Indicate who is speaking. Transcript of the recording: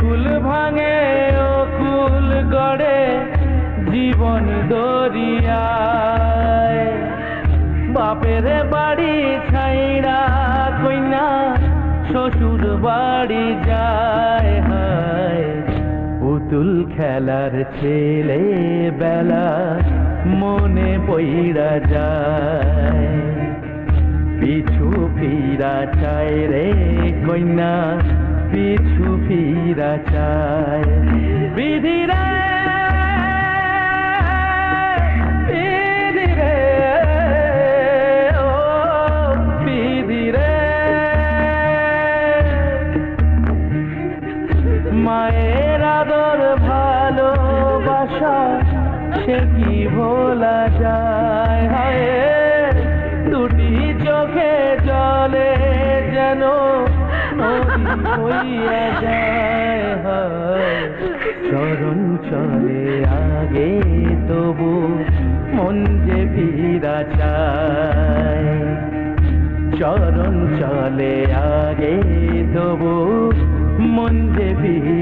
Speaker 1: কুল ভাঙে ও কুল গড়ে জীবন দরিয়ায়। বাপের বাড়ি ছাইড়া কইনা, শ্বশুর বাড়ি যায় পুতুল খেলার ছেলে বেলা মনে পইরা যায়। পিছু ফিরা চায় রে কন্যা পিছু ফিরা চায়। বিধি রে ও বিধি মায়ের আদর ভালোবাসা, সে ভোলা যায়? হায়, দুটি চোখে জলে যেন চরণ চলে আগে, তবু মন যে ভিড়া চায়। চরণ চলে আগে, তবু মন যে ভিড়া